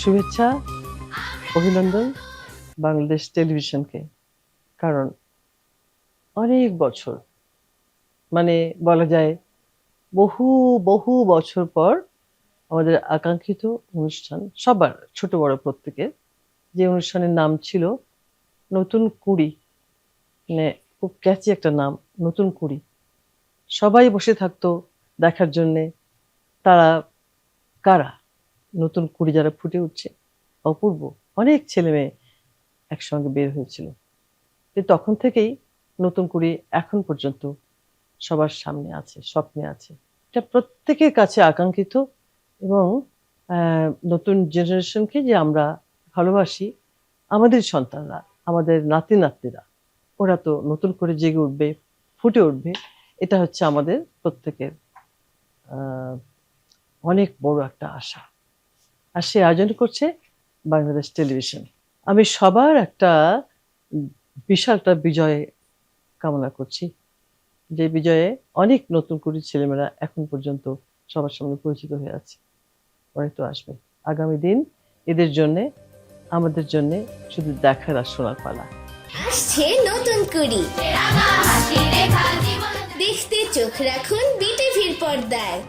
শুভেচ্ছা, অভিনন্দন বাংলাদেশ টেলিভিশনকে। কারণ অনেক বছর মানে বলা যায় বহু বহু বছর পর আমাদের আকাঙ্ক্ষিত অনুষ্ঠান, সবার ছোট বড় প্রত্যেকের, যে অনুষ্ঠানের নাম ছিল নতুন কুড়ি মানে খুব ক্যাচি একটা নাম, নতুন কুড়ি। সবাই বসে থাকতো দেখার জন্যে, তারা কারা? নতুন কুড়ি যারা ফুটে উঠছে, অপূর্ব, অনেক ছেলে মেয়ে একসঙ্গে বের হয়েছিল। তখন থেকেই নতুন কুড়ি এখন পর্যন্ত সবার সামনে আছে, স্বপ্নে আছে। এটা প্রত্যেকের কাছে আকাঙ্ক্ষিত এবং নতুন জেনারেশনকে যে আমরা ভালোবাসি, আমাদের সন্তানরা, আমাদের নাতি নাতনিরা ওরা তো নতুন করে জেগে উঠবে, ফুটে উঠবে, এটা হচ্ছে আমাদের প্রত্যেকের অনেক বড় একটা আশা। আর সে আয়োজন করছে বাংলাদেশ টেলিভিশন। আমি সবার একটা বিশাল একটা বিজয় কামনা করছি। যে বিজয়ে অনেক নতুন করে ছেলেমেয়েরা এখন পর্যন্ত সবার সামনে পরিচিত হয়ে আছে। অনেক তো আসবে। আগামী দিন এদের জন্যে, আমাদের জন্যে শুধু দেখার আর শোনার পালা। আসছে নতুন কুড়ি। দেখতে চোখ রাখুন বিটিভির পর্দায়।